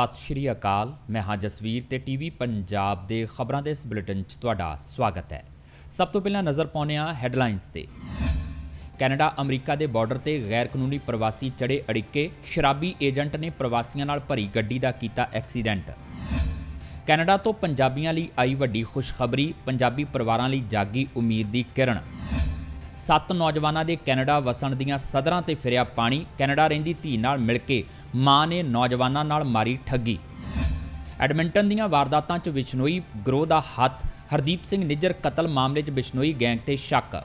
ਸਤਿ ਸ਼੍ਰੀ ਅਕਾਲ। ਮੈਂ ਹਾਂ ਜਸਵੀਰ ਤੇ ਟੀਵੀ ਪੰਜਾਬ ਦੇ ਖਬਰਾਂ ਦੇ ਇਸ ਬੁਲੇਟਿਨ 'ਚ ਤੁਹਾਡਾ ਸਵਾਗਤ ਹੈ। ਸਭ ਤੋਂ ਪਹਿਲਾਂ ਨਜ਼ਰ ਪਾਉਂਦੇ ਹਾਂ ਹੈਡਲਾਈਨਸ ਤੇ। ਕੈਨੇਡਾ, ਅਮਰੀਕਾ ਦੇ ਬਾਰਡਰ ਤੇ ਗੈਰ ਕਾਨੂੰਨੀ ਪ੍ਰਵਾਸੀ ਚੜੇ ਅੜਿੱਕੇ ਸ਼ਰਾਬੀ ਏਜੰਟ ਨੇ ਪ੍ਰਵਾਸੀਆਂ ਨਾਲ ਭਰੀ ਗੱਡੀ ਦਾ ਕੀਤਾ ਐਕਸੀਡੈਂਟ। ਕੈਨੇਡਾ ਤੋਂ ਪੰਜਾਬੀਆਂ ਲਈ ਆਈ ਵੱਡੀ ਖੁਸ਼ਖਬਰੀ, ਪੰਜਾਬੀ ਪਰਿਵਾਰਾਂ ਲਈ ਜਾਗੀ ਉਮੀਦ ਦੀ ਕਿਰਨ। ਸੱਤ ਨੌਜਵਾਨਾਂ ਦੇ ਕੈਨੇਡਾ ਵਸਣ ਦੀਆਂ ਸਦਰਾਂ ਤੇ ਫਿਰਿਆ ਪਾਣੀ ਕੈਨੇਡਾ ਰਹਿੰਦੀ ਧੀ ਨਾਲ ਮਿਲ ਕੇ ਮਾਂ ਨੇ ਨੌਜਵਾਨਾਂ ਨਾਲ ਮਾਰੀ ਠੱਗੀ। ਐਡਮਿੰਟਨ ਦੀਆਂ ਵਾਰਦਾਤਾਂ 'ਚ ਵਿਸ਼ਨੋਈ ਗਰੋਹ ਦਾ ਹੱਥ, ਹਰਦੀਪ ਸਿੰਘ ਨਿੱਜਰ ਕਤਲ ਮਾਮਲੇ 'ਚ ਬਿਸ਼ਨੋਈ ਗੈਂਗ ਤੇ ਸ਼ੱਕ।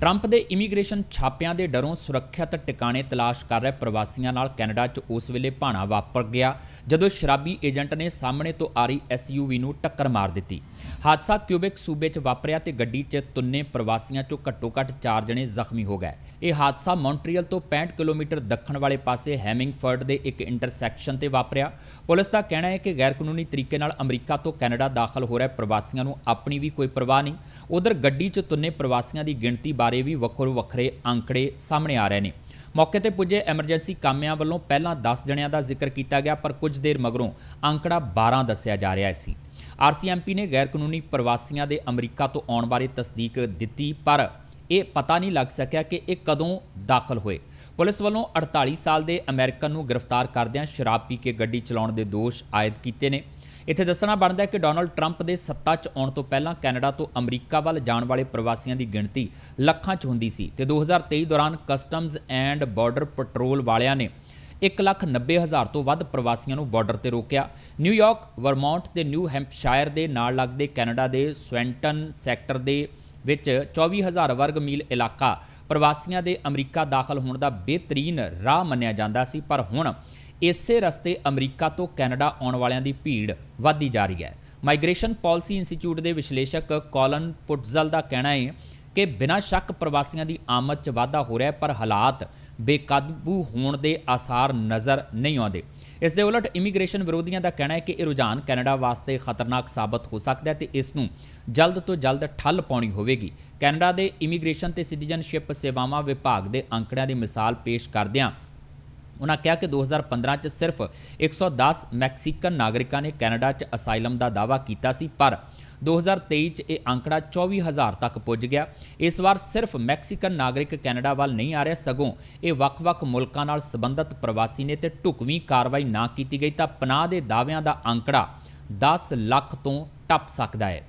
ਟਰੰਪ ਦੇ ਇਮੀਗ੍ਰੇਸ਼ਨ ਛਾਪਿਆਂ ਦੇ ਡਰੋਂ ਸੁਰੱਖਿਅਤ ਟਿਕਾਣੇ ਤਲਾਸ਼ ਕਰ ਰਹੇ ਪ੍ਰਵਾਸੀਆਂ ਨਾਲ ਕੈਨੇਡਾ 'ਚ ਉਸ ਵੇਲੇ ਭਾਣਾ ਵਾਪਰ ਗਿਆ, ਜਦੋਂ ਸ਼ਰਾਬੀ ਏਜੰਟ ਨੇ ਸਾਹਮਣੇ ਤੋਂ ਆ ਰਹੀ ਐਸਯੂਵੀ ਨੂੰ ਟੱਕਰ ਮਾਰ ਦਿੱਤੀ। ਹਾਦਸਾ ਕਿਊਬਿਕ ਸੂਬੇ 'ਚ ਵਾਪਰਿਆ ਤੇ ਗੱਡੀ 'ਚ ਤੁੰਨੇ ਪ੍ਰਵਾਸੀਆਂ 'ਚੋਂ ਘੱਟੋ-ਘੱਟ 4 ਜਣੇ ਜ਼ਖਮੀ ਹੋ ਗਏ। ਇਹ ਹਾਦਸਾ ਮੌਂਟਰੀਅਲ ਤੋਂ 65 ਕਿਲੋਮੀਟਰ ਦੱਖਣ ਵਾਲੇ ਪਾਸੇ ਹੈਮਿੰਗਫਰਡ ਦੇ ਇੱਕ ਇੰਟਰਸੈਕਸ਼ਨ ਤੇ ਵਾਪਰਿਆ। ਪੁਲਿਸ ਦਾ ਕਹਿਣਾ ਹੈ ਕਿ ਗੈਰ ਕਾਨੂੰਨੀ ਤਰੀਕੇ ਨਾਲ ਅਮਰੀਕਾ ਤੋਂ ਕੈਨੇਡਾ ਦਾਖਲ ਹੋ ਰਹੇ ਪ੍ਰਵਾਸੀਆਂ ਨੂੰ ਆਪਣੀ ਵੀ ਕੋਈ ਪਰਵਾਹ ਨਹੀਂ। ਉਧਰ ਗੱਡੀ 'ਚ ਤੁੰਨੇ ਪ੍ਰਵਾਸੀਆਂ ਦੀ ਗਿਣਤੀ ਬਾਰੇ ਵੀ ਵੱਖੋ ਵੱਖਰੇ ਅੰਕੜੇ ਸਾਹਮਣੇ ਆ ਰਹੇ ਨੇ। ਮੌਕੇ ਤੇ ਪੁੱਜੇ ਐਮਰਜੈਂਸੀ ਕਾਮਿਆਂ ਵੱਲੋਂ ਪਹਿਲਾਂ 10 ਜਣਿਆਂ ਦਾ ਜ਼ਿਕਰ ਕੀਤਾ ਗਿਆ, ਪਰ ਕੁਝ ਦੇਰ ਮਗਰੋਂ ਅੰਕੜਾ 12 ਦੱਸਿਆ ਜਾ ਰਿਹਾ ਸੀ। ਆਰਸੀਐਮਪੀ ਨੇ ਗੈਰ ਕਾਨੂੰਨੀ ਪ੍ਰਵਾਸੀਆਂ ਦੇ ਅਮਰੀਕਾ ਤੋਂ ਆਉਣ ਬਾਰੇ ਤਸਦੀਕ ਦਿੱਤੀ, ਪਰ ਇਹ ਪਤਾ ਨਹੀਂ ਲੱਗ ਸਕਿਆ ਕਿ ਇਹ ਕਦੋਂ ਦਾਖਲ ਹੋਏ। ਪੁਲਿਸ ਵੱਲੋਂ 48 ਸਾਲ ਦੇ ਅਮਰੀਕਨ ਨੂੰ ਗ੍ਰਿਫਤਾਰ ਕਰਦਿਆਂ ਸ਼ਰਾਬ ਪੀ ਕੇ ਗੱਡੀ ਚਲਾਉਣ ਦੇ ਦੋਸ਼ ਆਇਦ ਕੀਤੇ ਨੇ। ਇੱਥੇ ਦੱਸਣਾ ਬਣਦਾ ਹੈ ਕਿ ਡੋਨਲਡ ਟਰੰਪ ਦੇ ਸੱਤਾ 'ਚ ਆਉਣ ਤੋਂ ਪਹਿਲਾਂ ਕੈਨੇਡਾ ਤੋਂ ਅਮਰੀਕਾ ਵੱਲ ਜਾਣ ਵਾਲੇ ਪ੍ਰਵਾਸੀਆਂ ਦੀ ਗਿਣਤੀ ਲੱਖਾਂ 'ਚ ਹੁੰਦੀ ਸੀ ਤੇ 2023 ਦੌਰਾਨ ਕਸਟਮਜ਼ ਐਂਡ ਬਾਰਡਰ ਪੈਟਰੋਲ ਵਾਲਿਆਂ ਨੇ 1,90,000 ਤੋਂ ਵੱਧ ਪ੍ਰਵਾਸੀਆਂ ਨੂੰ ਬਾਰਡਰ ਤੇ ਰੋਕਿਆ। ਨਿਊਯਾਰਕ, ਵਰਮੌਂਟ ਤੇ ਨਿਊ ਹੈਂਪਸ਼ਾਇਰ ਦੇ ਨਾਲ ਲੱਗਦੇ ਕੈਨੇਡਾ ਦੇ ਸਵੈਂਟਨ ਸੈਕਟਰ ਦੇ ਵਿੱਚ 24000 ਵਰਗ ਮੀਲ ਇਲਾਕਾ ਪ੍ਰਵਾਸੀਆਂ ਦੇ ਅਮਰੀਕਾ ਦਾਖਲ ਹੋਣ ਦਾ ਬਿਹਤਰੀਨ ਰਾਹ ਮੰਨਿਆ ਜਾਂਦਾ ਸੀ ਪਰ ਹੁਣ ਇਸੇ ਰਸਤੇ ਅਮਰੀਕਾ ਤੋਂ ਕੈਨੇਡਾ ਆਉਣ ਵਾਲਿਆਂ ਦੀ ਭੀੜ ਵਧਦੀ ਜਾ ਰਹੀ ਹੈ। ਮਾਈਗ੍ਰੇਸ਼ਨ ਪਾਲਿਸੀ ਇੰਸਟੀਚਿਊਟ ਦੇ ਵਿਸ਼ਲੇਸ਼ਕ ਕੋਲਨ ਪੁਟਜ਼ਲ ਦਾ ਕਹਿਣਾ ਹੈ ਕਿ ਬਿਨਾਂ ਸ਼ੱਕ ਪ੍ਰਵਾਸੀਆਂ ਦੀ ਆਮਦ 'ਚ ਵਾਧਾ ਹੋ ਰਿਹਾ ਹੈ ਪਰ ਹਾਲਾਤ ਬੇਕਾਬੂ ਹੋਣ ਦੇ ਆਸਾਰ ਨਜ਼ਰ ਨਹੀਂ ਆਉਂਦੇ। ਇਸ ਦੇ ਉਲਟ ਇਮੀਗ੍ਰੇਸ਼ਨ ਵਿਰੋਧੀਆਂ ਦਾ ਕਹਿਣਾ ਹੈ ਕਿ ਇਹ ਰੁਝਾਨ ਕੈਨੇਡਾ ਵਾਸਤੇ ਖਤਰਨਾਕ ਸਾਬਤ ਹੋ ਸਕਦਾ ਹੈ ਤੇ ਇਸ ਨੂੰ ਜਲਦ ਤੋਂ ਜਲਦ ਠੱਲ ਪਾਉਣੀ ਹੋਵੇਗੀ। ਕੈਨੇਡਾ ਦੇ ਇਮੀਗ੍ਰੇਸ਼ਨ ਤੇ ਸਿਟੀਜ਼ਨਸ਼ਿਪ ਸੇਵਾਵਾਂ ਵਿਭਾਗ ਦੇ ਅੰਕੜਿਆਂ ਦੀ ਮਿਸਾਲ ਪੇਸ਼ ਕਰਦਿਆਂ ਉਹਨਾਂ ਕਿਹਾ ਕਿ 2015 ਚ ਸਿਰਫ 110 ਮੈਕਸੀਕਨ ਨਾਗਰਿਕਾਂ ਨੇ ਕੈਨੇਡਾ 'ਚ ਅਸਾਈਲਮ ਦਾ ਦਾਅਵਾ ਕੀਤਾ ਸੀ, ਪਰ 2023 ਚ ਇਹ ਅੰਕੜਾ 24000 ਤੱਕ ਪੁੱਜ ਗਿਆ। ਇਸ ਵਾਰ ਸਿਰਫ ਮੈਕਸੀਕਨ ਨਾਗਰਿਕ ਕੈਨੇਡਾ ਵੱਲ ਨਹੀਂ ਆ ਰਿਹਾ, ਸਗੋਂ ਇਹ ਵੱਖ-ਵੱਖ ਮੁਲਕਾਂ ਨਾਲ ਸੰਬੰਧਿਤ ਪ੍ਰਵਾਸੀ ਨੇ ਤੇ ਢੁਕਵੀਂ ਕਾਰਵਾਈ ਨਾ ਕੀਤੀ ਗਈ ਤਾਂ ਪਨਾਹ ਦੇ ਦਾਅਵਿਆਂ ਦਾ ਅੰਕੜਾ 10 ਲੱਖ ਤੋਂ ਟੱਪ ਸਕਦਾ ਹੈ।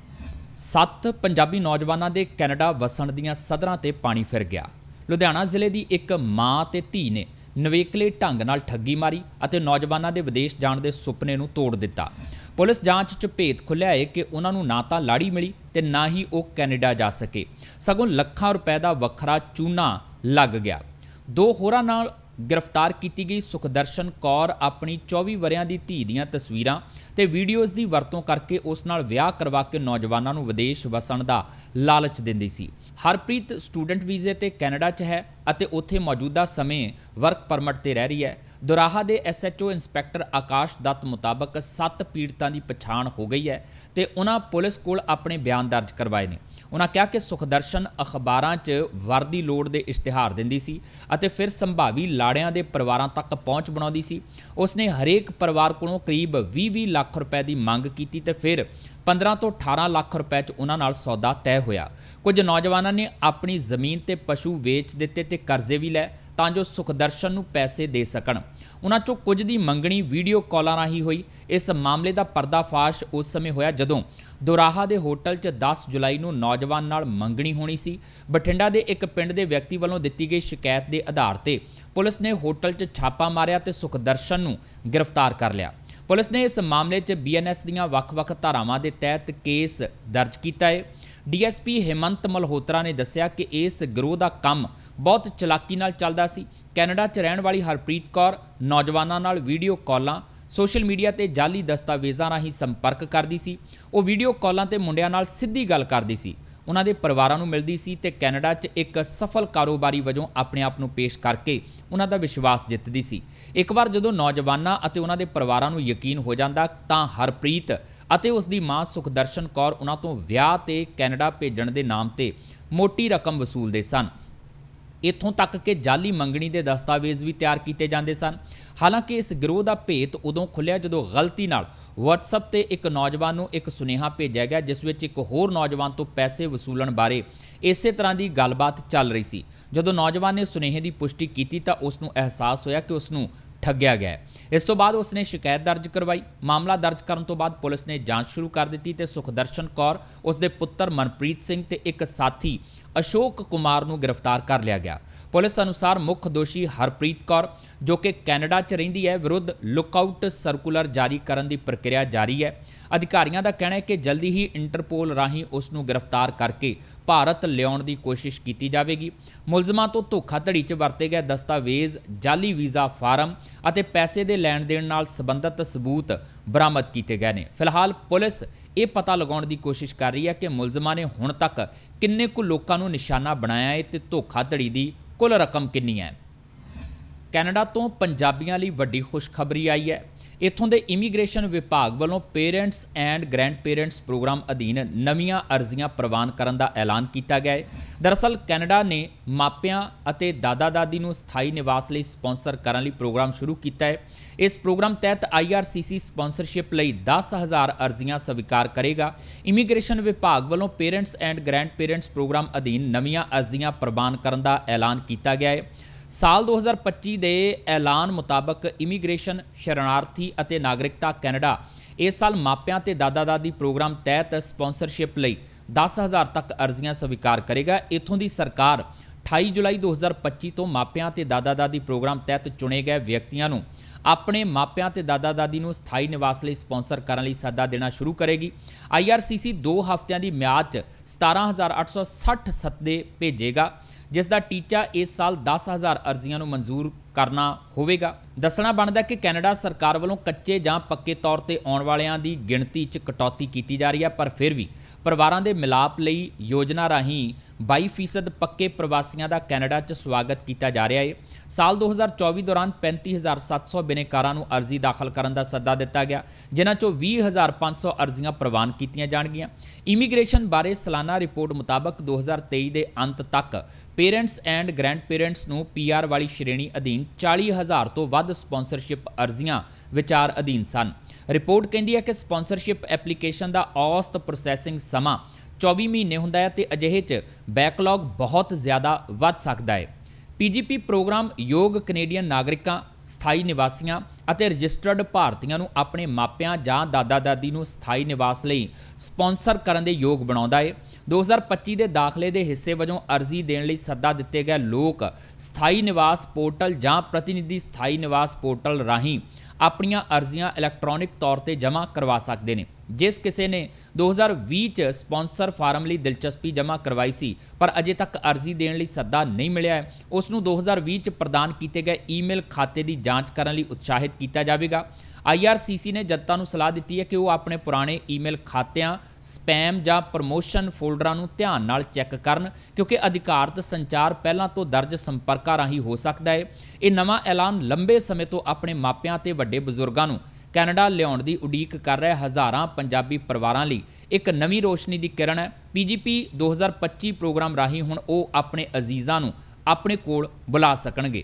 ਸੱਤ ਪੰਜਾਬੀ ਨੌਜਵਾਨਾਂ ਦੇ ਕੈਨੇਡਾ ਵਸਣ ਦੀਆਂ ਸਦਰਾਂ ਤੇ ਪਾਣੀ ਫਿਰ ਗਿਆ। ਲੁਧਿਆਣਾ ਜ਼ਿਲ੍ਹੇ ਦੀ ਇੱਕ ਮਾਂ ਤੇ ਧੀ ਨੇ ਨਵੇਕਲੇ ਢੰਗ ਨਾਲ ਠੱਗੀ ਮਾਰੀ ਅਤੇ ਨੌਜਵਾਨਾਂ ਦੇ ਵਿਦੇਸ਼ ਜਾਣ ਦੇ ਸੁਪਨੇ ਨੂੰ ਤੋੜ ਦਿੱਤਾ। ਪੁਲਿਸ ਜਾਂਚ 'ਚ ਭੇਤ ਖੁੱਲਿਆ ਹੈ ਕਿ ਉਹਨਾਂ ਨੂੰ ਨਾ ਤਾਂ ਲਾੜੀ ਮਿਲੀ ਤੇ ਨਾ ਹੀ ਉਹ ਕੈਨੇਡਾ ਜਾ ਸਕੇ। ਸਗੋਂ ਲੱਖਾਂ ਰੁਪਏ ਦਾ ਵੱਖਰਾ ਚੂਨਾ ਲੱਗ ਗਿਆ। ਦੋ ਹੋਰਾਂ ਨਾਲ ਗ੍ਰਿਫਤਾਰ ਕੀਤੀ ਗਈ ਸੁਖਦਰਸ਼ਨ ਕੌਰ ਆਪਣੀ 24 ਵਰਿਆਂ ਦੀ ਧੀ ਦੀਆਂ ਤਸਵੀਰਾਂ ਤੇ ਵੀਡੀਓਜ਼ ਦੀ ਵਰਤੋਂ ਕਰਕੇ ਉਸ ਨਾਲ ਵਿਆਹ ਕਰਵਾ ਕੇ ਨੌਜਵਾਨਾਂ ਨੂੰ ਵਿਦੇਸ਼ ਵਸਣ ਦਾ ਲਾਲਚ ਦਿੰਦੀ ਸੀ। ਹਰਪ੍ਰੀਤ ਸਟੂਡੈਂਟ ਵੀਜ਼ੇ ਤੇ ਕੈਨੇਡਾ 'ਚ ਹੈ ਅਤੇ ਉੱਥੇ ਮੌਜੂਦਾ ਸਮੇਂ ਵਰਕ ਪਰਮਿਟ ਤੇ ਰਹਿ ਰਹੀ ਹੈ। ਦੁਰਾਹਾ ਦੇ ਐਸਐਚਓ ਇੰਸਪੈਕਟਰ ਆਕਾਸ਼ ਦੱਤ ਮੁਤਾਬਕ 7 ਪੀੜਤਾਂ ਦੀ ਪਛਾਣ ਹੋ ਗਈ ਹੈ ਤੇ ਉਹਨਾਂ ਪੁਲਿਸ ਕੋਲ ਆਪਣੇ ਬਿਆਨ ਦਰਜ ਕਰਵਾਏ ਨੇ। ਉਹਨਾਂ ਕਿਹਾ ਕਿ ਸੁਖਦਰਸ਼ਨ ਅਖਬਾਰਾਂ 'ਚ ਵਰਦੀ ਲੋੜ ਦੇ ਇਸ਼ਤਿਹਾਰ ਦਿੰਦੀ ਸੀ ਅਤੇ ਫਿਰ ਸੰਭਾਵੀ ਲਾੜਿਆਂ ਦੇ ਪਰਿਵਾਰਾਂ ਤੱਕ ਪਹੁੰਚ ਬਣਾਉਂਦੀ ਸੀ। ਉਸਨੇ ਹਰੇਕ ਪਰਿਵਾਰ ਕੋਲੋਂ ਕਰੀਬ 20-20 ਲੱਖ ਰੁਪਏ ਦੀ ਮੰਗ ਕੀਤੀ ਤੇ ਫਿਰ 15 ਤੋਂ 18 ਲੱਖ ਰੁਪਏ 'ਚ ਉਹਨਾਂ ਨਾਲ ਸੌਦਾ ਤੈਅ ਹੋਇਆ। ਕੁਝ ਨੌਜਵਾਨਾਂ ਨੇ ਆਪਣੀ ਜ਼ਮੀਨ ਤੇ ਪਸ਼ੂ ਵੇਚ ਦਿੱਤੇ ਤੇ ਕਰਜ਼ੇ ਵੀ ਲੈ ਤਾਂ ਜੋ ਸੁਖਦਰਸ਼ਨ ਨੂੰ ਪੈਸੇ ਦੇ ਸਕਣ। ਉਹਨਾਂ ਚੋਂ ਕੁਝ ਦੀ ਮੰਗਣੀ ਵੀਡੀਓ ਕਾਲਾਂ ਰਾਹੀਂ ਹੋਈ। ਇਸ ਮਾਮਲੇ ਦਾ ਪਰਦਾਫਾਸ਼ ਉਸ ਸਮੇਂ ਹੋਇਆ ਜਦੋਂ ਦੁਰਾਹਾ ਦੇ ਹੋਟਲ 'ਚ 10 ਜੁਲਾਈ ਨੂੰ ਨੌਜਵਾਨ ਨਾਲ ਮੰਗਣੀ ਹੋਣੀ ਸੀ। ਬਠਿੰਡਾ ਦੇ ਇੱਕ ਪਿੰਡ ਦੇ ਵਿਅਕਤੀ ਵੱਲੋਂ ਦਿੱਤੀ ਗਈ ਸ਼ਿਕਾਇਤ ਦੇ ਆਧਾਰ ਤੇ ਪੁਲਿਸ ਨੇ ਹੋਟਲ 'ਚ ਛਾਪਾ ਮਾਰਿਆ ਤੇ ਸੁਖਦਰਸ਼ਨ ਨੂੰ ਗ੍ਰਿਫਤਾਰ ਕਰ ਲਿਆ। ਪੁਲਿਸ ਨੇ ਇਸ ਮਾਮਲੇ 'ਚ ਬੀਐਨਐਸ ਦੀਆਂ ਵੱਖ-ਵੱਖ ਧਾਰਾਵਾਂ ਦੇ ਤਹਿਤ ਕੇਸ ਦਰਜ ਕੀਤਾ ਹੈ। ਡੀਐਸਪੀ ਹਿਮੰਤ ਮਲਹੋਤਰਾ ਨੇ ਦੱਸਿਆ ਕਿ ਇਸ ਗਰੋਹ ਦਾ ਕੰਮ ਬਹੁਤ ਚਲਾਕੀ ਨਾਲ ਚੱਲਦਾ ਸੀ। ਕੈਨੇਡਾ 'ਚ ਰਹਿਣ ਵਾਲੀ ਹਰਪ੍ਰੀਤ ਕੌਰ ਨੌਜਵਾਨਾਂ ਨਾਲ ਵੀਡੀਓ ਕਾਲਾਂ, ਸੋਸ਼ਲ ਮੀਡੀਆ ਤੇ ਜਾਲੀ ਦਸਤਾਵੇਜ਼ਾਂ ਰਾਹੀਂ ਸੰਪਰਕ ਕਰਦੀ ਸੀ। ਉਹ ਵੀਡੀਓ ਕਾਲਾਂ ਤੇ ਮੁੰਡਿਆਂ ਨਾਲ ਸਿੱਧੀ ਗੱਲ ਕਰਦੀ ਸੀ। ਉਹਨਾਂ ਦੇ ਪਰਿਵਾਰਾਂ ਨੂੰ ਮਿਲਦੀ ਸੀ ਤੇ ਕੈਨੇਡਾ 'ਚ ਇੱਕ ਸਫਲ ਕਾਰੋਬਾਰੀ ਵਜੋਂ ਆਪਣੇ ਆਪ ਨੂੰ ਪੇਸ਼ ਕਰਕੇ ਉਹਨਾਂ ਦਾ ਵਿਸ਼ਵਾਸ ਜਿੱਤਦੀ ਸੀ। ਇੱਕ ਵਾਰ ਜਦੋਂ ਨੌਜਵਾਨਾਂ ਅਤੇ ਉਹਨਾਂ ਦੇ ਪਰਿਵਾਰਾਂ ਨੂੰ ਯਕੀਨ ਹੋ ਜਾਂਦਾ ਤਾਂ ਹਰਪ੍ਰੀਤ ਅਤੇ ਉਸ ਦੀ ਮਾਂ ਸੁਖਦਰਸ਼ਨ ਕੌਰ ਉਹਨਾਂ ਤੋਂ ਵਿਆਹ ਤੇ ਕੈਨੇਡਾ ਭੇਜਣ ਦੇ ਨਾਮ ਤੇ ਮੋਟੀ ਰਕਮ ਵਸੂਲਦੇ ਸਨ। ਇੱਥੋਂ ਤੱਕ ਕਿ ਜਾਲੀ ਮੰਗਣੀ ਦੇ ਦਸਤਾਵੇਜ਼ ਵੀ ਤਿਆਰ ਕੀਤੇ ਜਾਂਦੇ ਸਨ ਹਾਲਾਂਕਿ ਇਸ ਗਿਰੋਹ ਦਾ ਭੇਤ ਉਦੋਂ ਖੁੱਲਿਆ ਜਦੋਂ ਗਲਤੀ ਨਾਲ WhatsApp ਤੇ ਇੱਕ ਨੌਜਵਾਨ ਨੂੰ ਇੱਕ ਸੁਨੇਹਾ ਭੇਜਿਆ ਗਿਆ, ਜਿਸ ਵਿੱਚ ਇੱਕ ਹੋਰ ਨੌਜਵਾਨ ਤੋਂ ਪੈਸੇ ਵਸੂਲਣ ਬਾਰੇ ਇਸੇ ਤਰ੍ਹਾਂ ਦੀ ਗੱਲਬਾਤ ਚੱਲ ਰਹੀ ਸੀ ਜਦੋਂ ਨੌਜਵਾਨ ਨੇ ਸੁਨੇਹੇ ਦੀ ਪੁਸ਼ਟੀ ਕੀਤੀ ਤਾਂ ਉਸ ਨੂੰ ਅਹਿਸਾਸ ਹੋਇਆ ਕਿ ਉਸ ਨੂੰ ਠੱਗਿਆ ਗਿਆ ਹੈ। ਇਸ ਤੋਂ ਬਾਅਦ ਉਸ ਨੇ ਸ਼ਿਕਾਇਤ ਦਰਜ ਕਰਵਾਈ। ਮਾਮਲਾ ਦਰਜ ਕਰਨ ਤੋਂ ਬਾਅਦ ਪੁਲਿਸ ਨੇ ਜਾਂਚ ਸ਼ੁਰੂ ਕਰ ਦਿੱਤੀ ਤੇ ਸੁਖਦਰਸ਼ਨ ਕੌਰ ਉਸ ਦੇ ਪੁੱਤਰ ਮਨਪ੍ਰੀਤ ਸਿੰਘ ਤੇ ਇੱਕ ਸਾਥੀ ਅਸ਼ੋਕ ਕੁਮਾਰ ਨੂੰ ਗ੍ਰਿਫਤਾਰ ਕਰ ਲਿਆ ਗਿਆ। ਪੁਲਿਸ ਅਨੁਸਾਰ ਮੁੱਖ ਦੋਸ਼ੀ ਹਰਪ੍ਰੀਤ ਕੌਰ, ਜੋ ਕਿ ਕੈਨੇਡਾ 'ਚ ਰਹਿੰਦੀ ਹੈ, ਵਿਰੁੱਧ ਲੁੱਕਆਊਟ ਸਰਕੂਲਰ ਜਾਰੀ ਕਰਨ ਦੀ ਪ੍ਰਕਿਰਿਆ ਜਾਰੀ ਹੈ। ਅਧਿਕਾਰੀਆਂ ਦਾ ਕਹਿਣਾ ਹੈ ਕਿ ਜਲਦੀ ਹੀ ਇੰਟਰਪੋਲ ਰਾਹੀਂ ਉਸ ਨੂੰ ਗ੍ਰਿਫਤਾਰ ਕਰਕੇ ਭਾਰਤ ਲਿਆਉਣ ਦੀ ਕੋਸ਼ਿਸ਼ ਕੀਤੀ ਜਾਵੇਗੀ। ਮੁਲਜ਼ਮਾਂ ਤੋਂ ਧੋਖਾਧੜੀ 'ਚ ਵਰਤੇ ਗਏ ਦਸਤਾਵੇਜ਼ ਜਾਲੀ ਵੀਜ਼ਾ ਫਾਰਮ ਅਤੇ ਪੈਸੇ ਦੇ ਲੈਣ ਦੇਣ ਨਾਲ ਸੰਬੰਧਿਤ ਸਬੂਤ ਬਰਾਮਦ ਕੀਤੇ ਗਏ ਨੇ। ਫਿਲਹਾਲ ਪੁਲਿਸ ਇਹ ਪਤਾ ਲਗਾਉਣ ਦੀ ਕੋਸ਼ਿਸ਼ ਕਰ ਰਹੀ ਹੈ ਕਿ ਮੁਲਜ਼ਮਾਂ ਨੇ ਹੁਣ ਤੱਕ ਕਿੰਨੇ ਕੁ ਲੋਕਾਂ ਨੂੰ ਨਿਸ਼ਾਨਾ ਬਣਾਇਆ ਹੈ ਤੇ ਧੋਖਾਧੜੀ ਦੀ ਕੁੱਲ ਰਕਮ ਕਿੰਨੀ ਹੈ। ਕੈਨੇਡਾ ਤੋਂ ਪੰਜਾਬੀਆਂ ਲਈ ਵੱਡੀ ਖੁਸ਼ਖਬਰੀ ਆਈ ਹੈ। ਇੱਥੋਂ ਦੇ ਇਮੀਗ੍ਰੇਸ਼ਨ ਵਿਭਾਗ ਵੱਲੋਂ parents and grandparents programme ਅਧੀਨ ਨਵੀਆਂ ਅਰਜ਼ੀਆਂ ਪ੍ਰਵਾਨ ਕਰਨ ਦਾ ਐਲਾਨ ਕੀਤਾ ਗਿਆ ਹੈ। ਦਰਅਸਲ, ਕੈਨੇਡਾ ਨੇ ਮਾਪਿਆਂ ਅਤੇ ਦਾਦਾ ਦਾਦੀ ਨੂੰ ਸਥਾਈ ਨਿਵਾਸ ਲਈ ਸਪਾਂਸਰ ਕਰਨ ਲਈ ਪ੍ਰੋਗਰਾਮ ਸ਼ੁਰੂ ਕੀਤਾ ਹੈ। ਇਸ ਪ੍ਰੋਗਰਾਮ ਤਹਿਤ IRCC ਸਪਾਂਸਰਸ਼ਿਪ ਲਈ 10000 ਅਰਜ਼ੀਆਂ ਸਵੀਕਾਰ ਕਰੇਗਾ। ਇਮੀਗ੍ਰੇਸ਼ਨ ਵਿਭਾਗ ਵੱਲੋਂ parents and grandparents programme ਅਧੀਨ ਨਵੀਆਂ ਅਰਜ਼ੀਆਂ ਪ੍ਰਵਾਨ ਕਰਨ ਦਾ ਐਲਾਨ ਕੀਤਾ ਗਿਆ ਹੈ। ਸਾਲ 2025 ਦੇ ਐਲਾਨ ਮੁਤਾਬਕ ਇਮੀਗ੍ਰੇਸ਼ਨ, ਸ਼ਰਨਾਰਥੀ ਅਤੇ ਨਾਗਰਿਕਤਾ ਕੈਨੇਡਾ ਇਸ ਸਾਲ ਮਾਪਿਆਂ ਤੇ ਦਾਦਾ ਦਾਦੀ ਪ੍ਰੋਗਰਾਮ ਤਹਿਤ ਸਪਾਂਸਰਸ਼ਿਪ ਲਈ 10000 ਤੱਕ ਅਰਜ਼ੀਆਂ ਸਵੀਕਾਰ ਕਰੇਗਾ। ਇਥੋਂ ਦੀ ਸਰਕਾਰ 28 ਜੁਲਾਈ 2025 ਤੋਂ ਮਾਪਿਆਂ ਤੇ ਦਾਦਾ ਦਾਦੀ ਪ੍ਰੋਗਰਾਮ ਤਹਿਤ ਚੁਣੇ ਗਏ ਵਿਅਕਤੀਆਂ ਨੂੰ ਆਪਣੇ ਮਾਪਿਆਂ ਤੇ ਦਾਦਾ ਦਾਦੀ ਨੂੰ ਸਥਾਈ ਨਿਵਾਸ ਲਈ ਸਪਾਂਸਰ ਕਰਨ ਲਈ ਸੱਦਾ ਦੇਣਾ ਸ਼ੁਰੂ ਕਰੇਗੀ। IRCC 2 ਹਫ਼ਤਿਆਂ ਦੀ ਮਿਆਦ 'ਚ 17860 ਸੱਦੇ ਭੇਜੇਗਾ। ਜਿਸ ਦਾ ਟੀਚਾ ਇਸ ਸਾਲ 10000 ਅਰਜ਼ੀਆਂ ਨੂੰ ਮਨਜ਼ੂਰ ਕਰਨਾ ਹੋਵੇਗਾ। ਦੱਸਣਾ ਬਣਦਾ ਕਿ ਕੈਨੇਡਾ ਸਰਕਾਰ ਵੱਲੋਂ ਕੱਚੇ ਜਾਂ ਪੱਕੇ ਤੌਰ ਤੇ ਆਉਣ ਵਾਲਿਆਂ ਦੀ ਗਿਣਤੀ 'ਚ ਕਟੌਤੀ ਕੀਤੀ ਜਾ ਰਹੀ ਹੈ, ਪਰ ਫਿਰ ਵੀ ਪਰਿਵਾਰਾਂ ਦੇ ਮਿਲਾਪ ਲਈ ਯੋਜਨਾ ਰਾਹੀਂ 22% ਪੱਕੇ ਪ੍ਰਵਾਸੀਆਂ ਦਾ ਕੈਨੇਡਾ 'ਚ ਸਵਾਗਤ ਕੀਤਾ ਜਾ ਰਿਹਾ ਹੈ ਸਾਲ 2024 ਦੌਰਾਨ 35700 ਬਿਨੇਕਾਰਾਂ ਨੂੰ ਅਰਜ਼ੀ ਦਾਖਲ ਕਰਨ ਦਾ ਸੱਦਾ ਦਿੱਤਾ ਗਿਆ, ਜਿਨ੍ਹਾਂ ਚੋਂ 20500 ਅਰਜ਼ੀਆਂ ਪ੍ਰਵਾਨ ਕੀਤੀਆਂ ਜਾਣਗੀਆਂ। ਇਮੀਗ੍ਰੇਸ਼ਨ ਬਾਰੇ ਸਾਲਾਨਾ ਰਿਪੋਰਟ ਮੁਤਾਬਕ 2023 ਦੇ ਅੰਤ ਤੱਕ ਪੇਰੈਂਟਸ ਐਂਡ ਗ੍ਰੈਂਡ ਪੇਰੈਂਟਸ ਨੂੰ ਪੀਆਰ ਵਾਲੀ ਸ਼੍ਰੇਣੀ ਅਧੀਨ 40000 ਤੋਂ ਵੱਧ ਸਪਾਂਸਰਸ਼ਿਪ ਅਰਜ਼ੀਆਂ ਵਿਚਾਰ ਅਧੀਨ ਸਨ। ਰਿਪੋਰਟ ਕਹਿੰਦੀ ਹੈ ਕਿ ਸਪਾਂਸਰਸ਼ਿਪ ਐਪਲੀਕੇਸ਼ਨ ਦਾ ਔਸਤ ਪ੍ਰੋਸੈਸਿੰਗ ਸਮਾਂ 24 ਮਹੀਨੇ ਹੁੰਦਾ ਹੈ ਤੇ ਅਜਿਹੇ 'ਚ ਬੈਕਲੌਗ ਬਹੁਤ ਜ਼ਿਆਦਾ ਵੱਧ ਸਕਦਾ ਹੈ। ਪੀਜੀਪੀ ਪ੍ਰੋਗਰਾਮ ਯੋਗ ਕੈਨੇਡੀਅਨ ਨਾਗਰਿਕਾਂ, ਸਥਾਈ ਨਿਵਾਸੀਆਂ ਅਤੇ ਰਜਿਸਟਰਡ ਭਾਰਤੀਆਂ ਨੂੰ ਆਪਣੇ ਮਾਪਿਆਂ ਜਾਂ ਦਾਦਾ-ਦਾਦੀ ਨੂੰ ਸਥਾਈ ਨਿਵਾਸ ਲਈ ਸਪਾਂਸਰ ਕਰਨ ਦੇ ਯੋਗ ਬਣਾਉਂਦਾ ਹੈ। 2025 ਦੇ ਦਾਖਲੇ ਦੇ ਹਿੱਸੇ ਵਜੋਂ ਅਰਜ਼ੀ ਦੇਣ ਲਈ ਸੱਦਾ ਦਿੱਤੇ ਗਏ ਲੋਕ ਸਥਾਈ ਨਿਵਾਸ ਪੋਰਟਲ ਜਾਂ ਪ੍ਰਤੀਨਿਧੀ ਸਥਾਈ ਨਿਵਾਸ ਪੋਰਟਲ ਰਾਹੀਂ ਆਪਣੀਆਂ ਅਰਜ਼ੀਆਂ ਇਲੈਕਟ੍ਰੋਨਿਕ ਤੌਰ ਤੇ ਜਮ੍ਹਾਂ ਕਰਵਾ ਸਕਦੇ ਨੇ। ਜਿਸ ਕਿਸੇ ਨੇ 2020 ਚ ਸਪਾਂਸਰ ਫਾਰਮ ਲਈ ਦਿਲਚਸਪੀ ਜਮ੍ਹਾਂ ਕਰਵਾਈ ਸੀ, ਪਰ ਅਜੇ ਤੱਕ ਅਰਜ਼ੀ ਦੇਣ ਲਈ ਸੱਦਾ ਨਹੀਂ ਮਿਲਿਆ ਉਸ ਨੂੰ 2020 ਚ ਪ੍ਰਦਾਨ ਕੀਤੇ ਗਏ ਈਮੇਲ ਖਾਤੇ ਦੀ ਜਾਂਚ ਕਰਨ ਲਈ ਉਤਸ਼ਾਹਿਤ ਕੀਤਾ ਜਾਵੇਗਾ। IRCC ਨੇ ਜਨਤਾ ਨੂੰ ਸਲਾਹ ਦਿੱਤੀ ਹੈ ਕਿ ਉਹ ਆਪਣੇ ਪੁਰਾਣੇ ਈਮੇਲ ਖਾਤਿਆਂ, ਸਪੈਮ ਜਾਂ ਪ੍ਰਮੋਸ਼ਨ ਫੋਲਡਰਾਂ ਨੂੰ ਧਿਆਨ ਨਾਲ ਚੈੱਕ ਕਰਨ, ਕਿਉਂਕਿ ਅਧਿਕਾਰਤ ਸੰਚਾਰ ਪਹਿਲਾਂ ਤੋਂ ਦਰਜ ਸੰਪਰਕਾਂ ਰਾਹੀਂ ਹੋ ਸਕਦਾ ਹੈ। ਇਹ ਨਵਾਂ ਐਲਾਨ ਲੰਬੇ ਸਮੇਂ ਤੋਂ ਆਪਣੇ ਮਾਪਿਆਂ ਤੇ ਵੱਡੇ ਬਜ਼ੁਰਗਾਂ ਨੂੰ ਕੈਨੇਡਾ ਲਿਆਉਣ ਦੀ ਉਡੀਕ ਕਰ ਰਹੇ ਹਜ਼ਾਰਾਂ ਪੰਜਾਬੀ ਪਰਿਵਾਰਾਂ ਲਈ। ਇੱਕ ਨਵੀਂ ਰੋਸ਼ਨੀ ਦੀ ਕਿਰਨ ਹੈ। ਪੀਜੀਪੀ 2025 ਪ੍ਰੋਗਰਾਮ ਰਾਹੀਂ ਹੁਣ ਉਹ ਆਪਣੇ ਅਜ਼ੀਜ਼ਾਂ ਨੂੰ ਆਪਣੇ ਕੋਲ ਬੁਲਾ ਸਕਣਗੇ।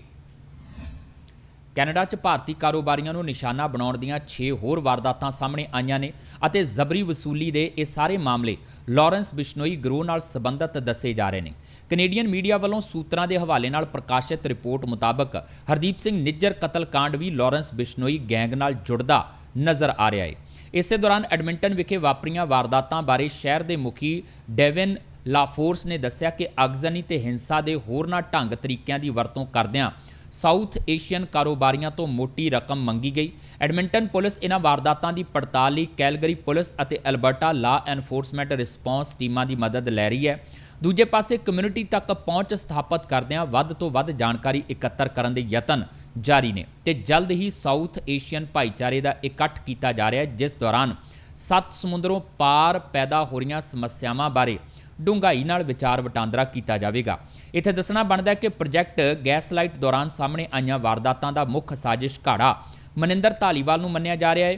ਕੈਨੇਡਾ 'ਚ ਭਾਰਤੀ ਕਾਰੋਬਾਰੀਆਂ ਨੂੰ ਨਿਸ਼ਾਨਾ ਬਣਾਉਣ ਦੀਆਂ 6 ਹੋਰ ਵਾਰਦਾਤਾਂ ਸਾਹਮਣੇ ਆਈਆਂ ਨੇ ਅਤੇ ਜ਼ਬਰੀ ਵਸੂਲੀ ਦੇ ਇਹ ਸਾਰੇ ਮਾਮਲੇ ਲਾਰੈਂਸ ਬਿਸ਼ਨੋਈ ਗਰੋਹ ਨਾਲ ਸੰਬੰਧਿਤ ਦੱਸੇ ਜਾ ਰਹੇ ਨੇ। ਕੈਨੇਡੀਅਨ ਮੀਡੀਆ ਵੱਲੋਂ ਸੂਤਰਾਂ ਦੇ ਹਵਾਲੇ ਨਾਲ ਪ੍ਰਕਾਸ਼ਿਤ ਰਿਪੋਰਟ ਮੁਤਾਬਕ ਹਰਦੀਪ ਸਿੰਘ ਨਿੱਜਰ ਕਤਲकांड ਵੀ ਲਾਰੈਂਸ ਬਿਸ਼ਨੋਈ ਗੈਂਗ ਨਾਲ ਜੁੜਦਾ ਨਜ਼ਰ ਆ ਰਿਹਾ ਹੈ। ਇਸੇ ਦੌਰਾਨ ਐਡਮਿੰਟਨ ਵਿਖੇ ਵਾਪਰੀਆਂ ਵਾਰਦਾਤਾਂ ਬਾਰੇ ਸ਼ਹਿਰ ਦੇ ਮੁਖੀ ਡੇਵਿਨ ਲਾਫੋਰਸ ਨੇ ਦੱਸਿਆ ਕਿ ਅਗਜ਼ਨੀ ਤੇ ਹਿੰਸਾ ਦੇ ਹੋਰਨਾਂ ਢੰਗ ਤਰੀਕਿਆਂ ਦੀ ਵਰਤੋਂ ਕਰਦਿਆਂ ਸਾਊਥ ਏਸ਼ੀਅਨ ਕਾਰੋਬਾਰੀਆਂ ਤੋਂ ਮੋਟੀ ਰਕਮ ਮੰਗੀ ਗਈ। ਐਡਮਿੰਟਨ ਪੁਲਿਸ ਇਹਨਾਂ ਵਾਰਦਾਤਾਂ ਦੀ ਪੜਤਾਲ ਲਈ ਕੈਲਗਰੀ ਪੁਲਿਸ ਅਤੇ ਅਲਬਰਟਾ ਲਾ ਐਨਫੋਰਸਮੈਂਟ ਰਿਸਪੌਂਸ ਟੀਮਾਂ ਦੀ ਮਦਦ ਲੈ ਰਹੀ ਹੈ। ਦੂਜੇ ਪਾਸੇ ਕਮਿਊਨਿਟੀ ਤੱਕ ਪਹੁੰਚ ਸਥਾਪਿਤ ਕਰਦਿਆਂ ਵੱਧ ਤੋਂ ਵੱਧ ਜਾਣਕਾਰੀ ਇਕੱਤਰ ਕਰਨ ਦੇ ਯਤਨ ਜਾਰੀ ਨੇ ਤੇ ਜਲਦ ਹੀ ਸਾਊਥ ਏਸ਼ੀਅਨ ਭਾਈਚਾਰੇ ਦਾ ਇਕੱਠ ਕੀਤਾ ਜਾ ਰਿਹਾ ਹੈ, ਜਿਸ ਦੌਰਾਨ ਸੱਤ ਸਮੁੰਦਰੋਂ ਪਾਰ ਪੈਦਾ ਹੋ ਰਹੀਆਂ ਸਮੱਸਿਆਵਾਂ ਬਾਰੇ ਡੂੰਘਾਈ ਨਾਲ ਵਿਚਾਰ ਵਟਾਂਦਰਾ ਕੀਤਾ ਜਾਵੇਗਾ। ਇੱਥੇ ਦੱਸਣਾ ਬਣਦਾ ਹੈ ਕਿ ਪ੍ਰੋਜੈਕਟ ਗੈਸਲਾਈਟ ਦੌਰਾਨ ਸਾਹਮਣੇ ਆਈਆਂ ਵਾਰਦਾਤਾਂ ਦਾ ਮੁੱਖ ਸਾਜ਼ਿਸ਼ ਘਾੜਾ ਮਨਿੰਦਰ ਧਾਲੀਵਾਲ ਨੂੰ ਮੰਨਿਆ ਜਾ ਰਿਹਾ ਹੈ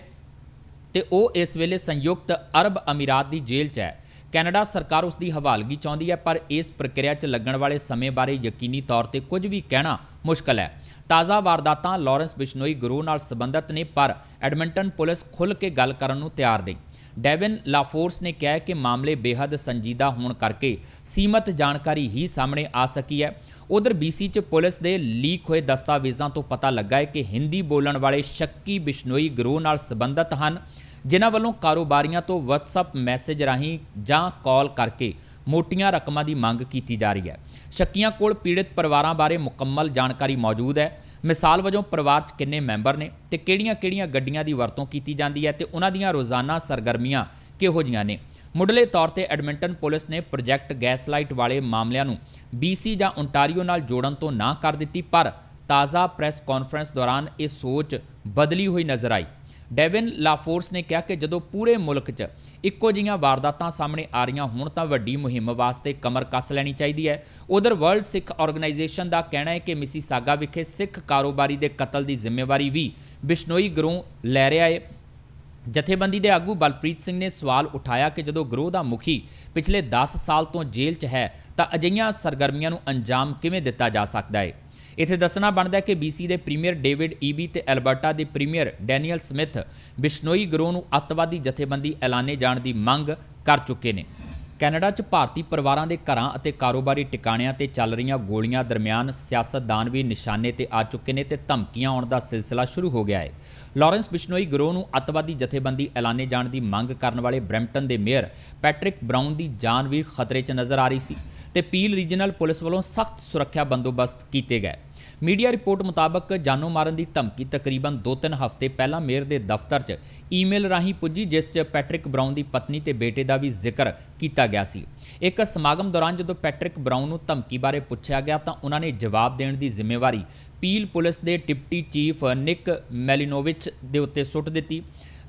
ਤੇ ਉਹ ਇਸ ਵੇਲੇ ਸੰਯੁਕਤ ਅਰਬ ਅਮੀਰਾਤ ਦੀ ਜੇਲ੍ਹ 'ਚ ਹੈ। ਕੈਨੇਡਾ ਸਰਕਾਰ ਉਸ ਦੀ ਹਵਾਲਗੀ ਚਾਹੁੰਦੀ ਹੈ, ਪਰ ਇਸ ਪ੍ਰਕਿਰਿਆ 'ਚ ਲੱਗਣ ਵਾਲੇ ਸਮੇਂ ਬਾਰੇ ਯਕੀਨੀ ਤੌਰ ਤੇ ਕੁਝ ਵੀ ਕਹਿਣਾ ਮੁਸ਼ਕਲ ਹੈ। ਤਾਜ਼ਾ ਵਾਰਦਾਤਾਂ ਲਾਰੈਂਸ ਬਿਸ਼ਨੋਈ ਗਰੋਹ ਨਾਲ ਸੰਬੰਧਿਤ ਨੇ, ਪਰ ਐਡਮਿੰਟਨ ਪੁਲਿਸ ਖੁੱਲ੍ਹ ਕੇ ਗੱਲ ਕਰਨ ਨੂੰ ਤਿਆਰ ਨਹੀਂ। ਡੈਵਿਨ ਲਾਫੋਰਸ ਨੇ ਕਿਹਾ ਕਿ ਮਾਮਲੇ ਬੇहद ਸੰਜੀਦਾ ਹੋਣ ਕਰਕੇ ਸੀਮਤ ਜਾਣਕਾਰੀ ਹੀ ਸਾਹਮਣੇ ਆ ਸਕੀ ਹੈ। ਉਧਰ BC ਚ ਪੁਲਿਸ ਦੇ ਲੀਕ ਹੋਏ ਦਸਤਾਵੇਜ਼ਾਂ ਤੋਂ ਪਤਾ ਲੱਗਾ ਹੈ ਕਿ ਹਿੰਦੀ ਬੋਲਣ ਵਾਲੇ ਸ਼ੱਕੀ ਬਿਸ਼ਨੋਈ ਗਰੋਹ ਨਾਲ ਸੰਬੰਧਿਤ ਹਨ। ਜਿਨ੍ਹਾਂ ਵੱਲੋਂ ਕਾਰੋਬਾਰੀਆਂ ਤੋਂ WhatsApp ਮੈਸੇਜ ਰਾਹੀਂ ਜਾਂ ਕਾਲ ਕਰਕੇ ਮੋਟੀਆਂ ਰਕਮਾਂ ਦੀ ਮੰਗ ਕੀਤੀ ਜਾ ਰਹੀ ਹੈ। ਸ਼ੱਕੀਆਂ ਕੋਲ ਪੀੜਤ ਪਰਿਵਾਰਾਂ ਬਾਰੇ ਮੁਕੰਮਲ ਜਾਣਕਾਰੀ ਮੌਜੂਦ ਹੈ। ਮਿਸਾਲ ਵਜੋਂ ਪਰਿਵਾਰ 'ਚ ਕਿੰਨੇ ਮੈਂਬਰ ਨੇ ਤੇ ਕਿਹੜੀਆਂ-ਕਿਹੜੀਆਂ ਗੱਡੀਆਂ ਦੀ ਵਰਤੋਂ ਕੀਤੀ ਜਾਂਦੀ ਹੈ ਤੇ ਉਹਨਾਂ ਦੀਆਂ ਰੋਜ਼ਾਨਾ ਸਰਗਰਮੀਆਂ ਕਿਹੋ ਜੀਆਂ ਨੇ? ਮੁੱਢਲੇ ਤੌਰ ਤੇ ਐਡਮਿੰਟਨ ਪੁਲਿਸ ਨੇ ਪ੍ਰੋਜੈਕਟ ਗੈਸਲਾਈਟ ਵਾਲੇ ਮਾਮਲਿਆਂ ਨੂੰ BC ਜਾਂ ਓਨਟਾਰੀਓ ਨਾਲ ਜੋੜਨ ਤੋਂ ਨਾ ਕਰ ਦਿੱਤੀ, ਪਰ ਤਾਜ਼ਾ ਪ੍ਰੈਸ ਕਾਨਫਰੰਸ ਦੌਰਾਨ ਇਹ ਸੋਚ ਬਦਲੀ ਹੋਈ ਨਜ਼ਰ ਆਈ। ਡੈਵਿਨ ਲਾਫੋਰਸ ਨੇ ਕਿਹਾ ਕਿ ਜਦੋਂ ਪੂਰੇ ਮੁਲਕ 'ਚ ਇੱਕੋ ਜਿਹੀਆਂ ਵਾਰਦਾਤਾਂ ਸਾਹਮਣੇ ਆ ਰਹੀਆਂ ਹੋਣ ਤਾਂ ਵੱਡੀ ਮੁਹਿੰਮ ਵਾਸਤੇ ਕਮਰ ਕੱਸ ਲੈਣੀ ਚਾਹੀਦੀ ਹੈ। ਉਧਰ ਵਰਲਡ ਸਿੱਖ ਆਰਗੇਨਾਈਜੇਸ਼ਨ ਦਾ ਕਹਿਣਾ ਹੈ ਕਿ ਮਿਸੀਸਾਗਾ ਵਿਖੇ ਸਿੱਖ ਕਾਰੋਬਾਰੀ ਦੇ ਕਤਲ ਦੀ ਜ਼ਿੰਮੇਵਾਰੀ ਵੀ ਬਿਸ਼ਨੋਈ ਗਰੋਹ ਲੈ ਰਿਹਾ ਹੈ। ਜਥੇਬੰਦੀ ਦੇ ਆਗੂ ਬਲਪ੍ਰੀਤ ਸਿੰਘ ਨੇ ਸਵਾਲ ਉਠਾਇਆ ਕਿ ਜਦੋਂ ਗਰੋਹ ਦਾ ਮੁਖੀ ਪਿਛਲੇ 10 ਸਾਲ ਤੋਂ ਜੇਲ੍ਹ 'ਚ ਹੈ ਤਾਂ ਅਜਿਹੀਆਂ ਸਰਗਰਮੀਆਂ ਨੂੰ ਅੰਜਾਮ ਕਿਵੇਂ ਦਿੱਤਾ ਜਾ ਸਕਦਾ ਹੈ? ਇੱਥੇ ਦੱਸਣਾ ਬਣਦਾ ਹੈ ਕਿ BC ਦੇ ਪ੍ਰੀਮੀਅਰ ਡੇਵਿਡ ਈਬੀ ਤੇ ਐਲਬਰਟਾ ਦੇ ਪ੍ਰੀਮੀਅਰ ਡੈਨੀਅਲ ਸਮਿਥ ਬਿਸ਼ਨੋਈ ਗਰੋਹ ਨੂੰ ਅੱਤਵਾਦੀ ਜਥੇਬੰਦੀ ਐਲਾਨੇ ਜਾਣ ਦੀ ਮੰਗ ਕਰ ਚੁੱਕੇ ਨੇ। ਕੈਨੇਡਾ 'ਚ ਭਾਰਤੀ ਪਰਿਵਾਰਾਂ ਦੇ ਘਰਾਂ ਅਤੇ ਕਾਰੋਬਾਰੀ ਟਿਕਾਣਿਆਂ ਤੇ ਚੱਲ ਰਹੀਆਂ ਗੋਲੀਆਂ ਦਰਮਿਆਨ ਸਿਆਸਤਦਾਨ ਵੀ ਨਿਸ਼ਾਨੇ ਤੇ ਆ ਚੁੱਕੇ ਨੇ ਤੇ ਧਮਕੀਆਂ ਆਉਣ ਦਾ ਸਿਲਸਿਲਾ ਸ਼ੁਰੂ ਹੋ ਗਿਆ ਹੈ। ਲਾਰੈਂਸ ਬਿਸ਼ਨੋਈ ਗਰੋਹ ਨੂੰ ਅੱਤਵਾਦੀ ਜਥੇਬੰਦੀ ਐਲਾਨੇ ਜਾਣ ਦੀ ਮੰਗ ਕਰਨ ਵਾਲੇ ਬ੍ਰੈਂਪਟਨ ਦੇ ਮੇਅਰ ਪੈਟਰਿਕ ਬ੍ਰਾਊਨ ਦੀ ਜਾਨ ਵੀ ਖਤਰੇ 'ਚ ਨਜ਼ਰ ਆ ਰਹੀ ਸੀ। ਤੇ ਪੀਲ ਰੀਜਨਲ ਪੁਲਿਸ ਵੱਲੋਂ ਸਖਤ ਸੁਰੱਖਿਆ ਬੰਦੋਬਸਤ ਕੀਤੇ ਗਏ। ਮੀਡੀਆ ਰਿਪੋਰਟ ਮੁਤਾਬਕ ਜਾਨੋਂ ਮਾਰਨ ਦੀ ਧਮਕੀ ਤਕਰੀਬਨ 2-3 ਹਫ਼ਤੇ ਪਹਿਲਾਂ ਮੇਅਰ ਦੇ ਦਫ਼ਤਰ 'ਚ ਈਮੇਲ ਰਾਹੀਂ ਪੁੱਜੀ, ਜਿਸ 'ਚ ਪੈਟਰਿਕ ਬਰਾਊਨ ਦੀ ਪਤਨੀ ਤੇ ਬੇਟੇ ਦਾ ਵੀ ਜ਼ਿਕਰ ਕੀਤਾ ਗਿਆ ਸੀ। ਇੱਕ ਸਮਾਗਮ ਦੌਰਾਨ ਜਦੋਂ ਪੈਟਰਿਕ ਬਰਾਊਨ ਨੂੰ ਧਮਕੀ ਬਾਰੇ ਪੁੱਛਿਆ ਗਿਆ ਤਾਂ ਉਹਨਾਂ ਨੇ ਜਵਾਬ ਦੇਣ ਦੀ ਜ਼ਿੰਮੇਵਾਰੀ ਪੀਲ ਪੁਲਿਸ ਦੇ ਡਿਪਟੀ ਚੀਫ ਨਿਕ ਮੈਲਿਨੋਵਿਚ ਦੇ ਉੱਤੇ ਸੁੱਟ ਦਿੱਤੀ।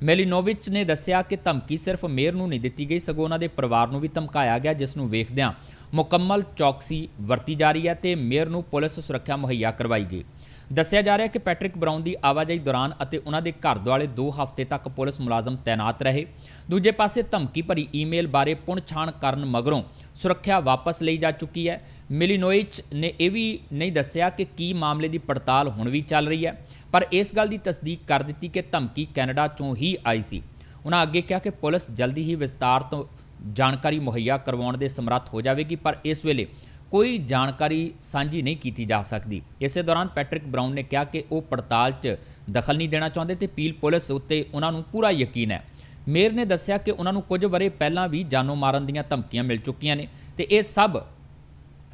ਮੈਲਿਨੋਵਿਚ ਨੇ ਦੱਸਿਆ ਕਿ ਧਮਕੀ ਸਿਰਫ ਮੇਅਰ ਨੂੰ ਨਹੀਂ ਦਿੱਤੀ ਗਈ, ਸਗੋਂ ਉਹਨਾਂ ਦੇ ਪਰਿਵਾਰ ਨੂੰ ਵੀ ਧਮਕਾਇਆ ਗਿਆ, ਜਿਸ ਨੂੰ ਵੇਖਦਿਆਂ ਮੁਕੰਮਲ ਚੌਕਸੀ ਵਰਤੀ ਜਾ ਰਹੀ ਹੈ ਤੇ ਮੇਅਰ ਨੂੰ ਪੁਲਿਸ ਸੁਰੱਖਿਆ ਮੁਹੱਈਆ ਕਰਵਾਈ ਗਈ। ਦੱਸਿਆ ਜਾ ਰਿਹਾ ਹੈ ਕਿ ਪੈਟਰਿਕ ਬ੍ਰਾਊਨ ਦੀ ਆਵਾਜਾਈ ਦੌਰਾਨ ਅਤੇ ਉਹਨਾਂ ਦੇ ਘਰ ਦੁਆਲੇ 2 ਹਫ਼ਤੇ ਤੱਕ ਪੁਲਿਸ ਮੁਲਾਜ਼ਮ ਤਾਇਨਾਤ ਰਹੇ। ਦੂਜੇ ਪਾਸੇ ਧਮਕੀ ਭਰੀ ਈਮੇਲ ਬਾਰੇ ਪੁਣਛਾਣ ਕਰਨ ਮਗਰੋਂ ਸੁਰੱਖਿਆ ਵਾਪਸ ਲਈ ਜਾ ਚੁੱਕੀ ਹੈ। ਮਿਲੀਨੋਇਚ ਨੇ ਇਹ ਵੀ ਨਹੀਂ ਦੱਸਿਆ ਕਿ ਕੀ ਮਾਮਲੇ ਦੀ ਪੜਤਾਲ ਹੁਣ ਵੀ ਚੱਲ ਰਹੀ ਹੈ। ਪਰ ਇਸ ਗੱਲ ਦੀ ਤਸਦੀਕ ਕਰ ਦਿੱਤੀ ਕਿ ਧਮਕੀ ਕੈਨੇਡਾ ਚੋਂ ਹੀ ਆਈ ਸੀ। ਉਹਨਾਂ ਅੱਗੇ ਕਿਹਾ ਕਿ ਪੁਲਿਸ ਜਲਦੀ ਹੀ ਵਿਸਤਾਰ ਤੋਂ ਜਾਣਕਾਰੀ ਮੁਹੱਈਆ ਕਰਵਾਉਣ ਦੇ ਸਮਰੱਥ ਹੋ ਜਾਵੇਗੀ, ਪਰ ਇਸ ਵੇਲੇ ਕੋਈ ਜਾਣਕਾਰੀ ਸਾਂਝੀ ਨਹੀਂ ਕੀਤੀ ਜਾ ਸਕਦੀ। ਇਸੇ ਦੌਰਾਨ ਪੈਟਰਿਕ ਬਰਾਊਨ ਨੇ ਕਿਹਾ ਕਿ ਉਹ ਪੜਤਾਲ 'ਚ ਦਖਲ ਨਹੀਂ ਦੇਣਾ ਚਾਹੁੰਦੇ ਤੇ ਪੀਲ ਪੁਲਿਸ ਉੱਤੇ ਉਹਨਾਂ ਨੂੰ ਪੂਰਾ ਯਕੀਨ ਹੈ। ਮੇਅਰ ਨੇ ਦੱਸਿਆ ਕਿ ਉਹਨਾਂ ਨੂੰ ਕੁਝ ਵਰੇ ਪਹਿਲਾਂ ਵੀ ਜਾਨੋਂ ਮਾਰਨ ਦੀਆਂ ਧਮਕੀਆਂ ਮਿਲ ਚੁੱਕੀਆਂ ਨੇ ਤੇ ਇਹ ਸਭ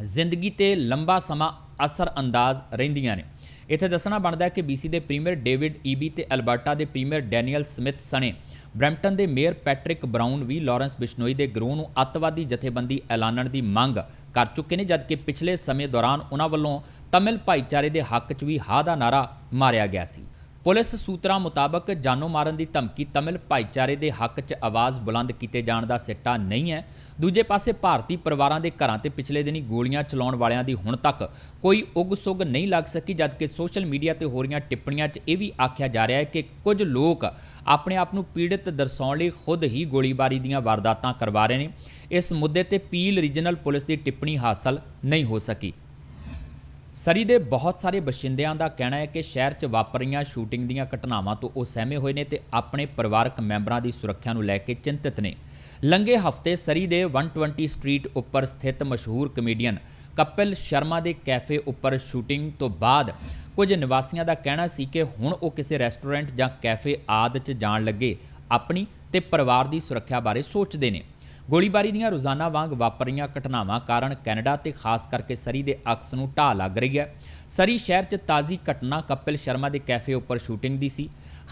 ਜ਼ਿੰਦਗੀ ਤੇ ਲੰਬਾ ਸਮਾਂ ਅਸਰ ਅੰਦਾਜ਼ ਰਹਿੰਦੀਆਂ ਨੇ। ਇੱਥੇ ਦੱਸਣਾ ਬਣਦਾ ਹੈ ਕਿ BC ਦੇ ਪ੍ਰੀਮੀਅਰ ਡੇਵਿਡ ਈਬੀ ਤੇ ਅਲਬਰਟਾ ਦੇ ਪ੍ਰੀਮੀਅਰ ਡੈਨੀਅਲ ਸਮਿਥ ਸਣੇ ਬ੍ਰੈਂਪਟਨ ਦੇ ਮੇਅਰ ਪੈਟਰਿਕ ਬਰਾਊਨ ਵੀ ਲਾਰੈਂਸ ਬਿਸ਼ਨੋਈ ਦੇ ਗਰੋਹ ਨੂੰ ਅੱਤਵਾਦੀ ਜਥੇਬੰਦੀ ਐਲਾਨਣ ਦੀ ਮੰਗ ਕਰ ਚੁੱਕੇ ਨੇ, ਜਦਕਿ ਪਿਛਲੇ ਸਮੇਂ ਦੌਰਾਨ ਉਹਨਾਂ ਵੱਲੋਂ ਤਮਿਲ ਭਾਈਚਾਰੇ ਦੇ ਹੱਕ 'ਚ ਵੀ ਹਾਂ ਦਾ ਨਾਰਾ ਮਾਰਿਆ ਗਿਆ ਸੀ। ਪੁਲਿਸ ਸੂਤਰਾਂ ਮੁਤਾਬਕ ਜਾਨੋਂ ਮਾਰਨ ਦੀ ਧਮਕੀ ਤਮਿਲ ਭਾਈਚਾਰੇ ਦੇ ਹੱਕ 'ਚ ਆਵਾਜ਼ ਬੁਲੰਦ ਕੀਤੇ ਜਾਣ ਦਾ ਸਿੱਟਾ ਨਹੀਂ ਹੈ। ਦੂਜੇ ਪਾਸੇ ਭਾਰਤੀ ਪਰਿਵਾਰਾਂ ਦੇ ਘਰਾਂ ਤੇ ਪਿਛਲੇ ਦਿਨੀ ਗੋਲੀਆਂ ਚਲਾਉਣ ਵਾਲਿਆਂ ਦੀ ਹੁਣ ਤੱਕ ਕੋਈ ਉਗ-ਸੁਗ ਨਹੀਂ ਲੱਗ ਸਕੀ, ਜਦਕਿ ਸੋਸ਼ਲ ਮੀਡੀਆ ਤੇ ਹੋ ਰਹੀਆਂ ਟਿੱਪਣੀਆਂ 'ਚ ਇਹ ਵੀ ਆਖਿਆ ਜਾ ਰਿਹਾ ਹੈ ਕਿ ਕੁਝ ਲੋਕ ਆਪਣੇ ਆਪ ਨੂੰ ਪੀੜਤ ਦਰਸਾਉਣ ਲਈ ਖੁਦ ਹੀ ਗੋਲੀਬਾਰੀ ਦੀਆਂ ਵਾਰਦਾਤਾਂ ਕਰਵਾ ਰਹੇ ਨੇ। ਇਸ ਮੁੱਦੇ ਤੇ ਪੀਲ ਰੀਜਨਲ ਪੁਲਿਸ ਦੀ ਟਿੱਪਣੀ ਹਾਸਲ ਨਹੀਂ ਹੋ ਸਕੀ। ਸਰੀ ਦੇ ਬਹੁਤ ਸਾਰੇ ਬਸ਼ਿੰਦਿਆਂ ਦਾ ਕਹਿਣਾ ਹੈ ਕਿ ਸ਼ਹਿਰ 'ਚ ਵਾਪਰ ਰਹੀਆਂ ਸ਼ੂਟਿੰਗ ਦੀਆਂ ਘਟਨਾਵਾਂ ਤੋਂ ਉਹ ਸਹਿਮੇ ਹੋਏ ਨੇ ਤੇ ਆਪਣੇ ਪਰਿਵਾਰਕ ਮੈਂਬਰਾਂ ਦੀ ਸੁਰੱਖਿਆ ਨੂੰ ਲੈ ਕੇ ਚਿੰਤਤ ਨੇ। ਲੰਗੇ ਹਫ਼ਤੇ ਸਰੀ ਦੇ 120 ਸਟਰੀਟ ਉੱਪਰ ਸਥਿਤ ਮਸ਼ਹੂਰ ਕਮੇਡੀਅਨ ਕਪਿਲ ਸ਼ਰਮਾ ਦੇ ਕੈਫੇ ਉੱਪਰ ਸ਼ੂਟਿੰਗ ਤੋਂ ਬਾਅਦ ਕੁਝ ਨਿਵਾਸੀਆਂ ਦਾ ਕਹਿਣਾ ਸੀ ਕਿ ਹੁਣ ਉਹ ਕਿਸੇ ਰੈਸਟੋਰੈਂਟ ਜਾਂ ਕੈਫੇ ਆਦਿ 'ਚ ਜਾਣ ਲੱਗੇ ਆਪਣੀ ਤੇ ਪਰਿਵਾਰ ਦੀ ਸੁਰੱਖਿਆ ਬਾਰੇ ਸੋਚਦੇ ਨੇ। ਗੋਲੀਬਾਰੀ ਦੀਆਂ ਰੋਜ਼ਾਨਾ ਵਾਂਗ ਵਾਪਰ ਰਹੀਆਂ ਘਟਨਾਵਾਂ ਕਾਰਨ ਕੈਨੇਡਾ ਤੇ ਖਾਸ ਕਰਕੇ ਸਰੀ ਦੇ ਅਕਸ ਨੂੰ ਢਾਹ ਲੱਗ ਰਹੀ ਹੈ। ਸਰੀ ਸ਼ਹਿਰ 'ਚ ਤਾਜ਼ੀ ਘਟਨਾ ਕਪਿਲ ਸ਼ਰਮਾ ਦੇ ਕੈਫੇ ਉੱਪਰ ਸ਼ੂਟਿੰਗ ਦੀ ਸੀ।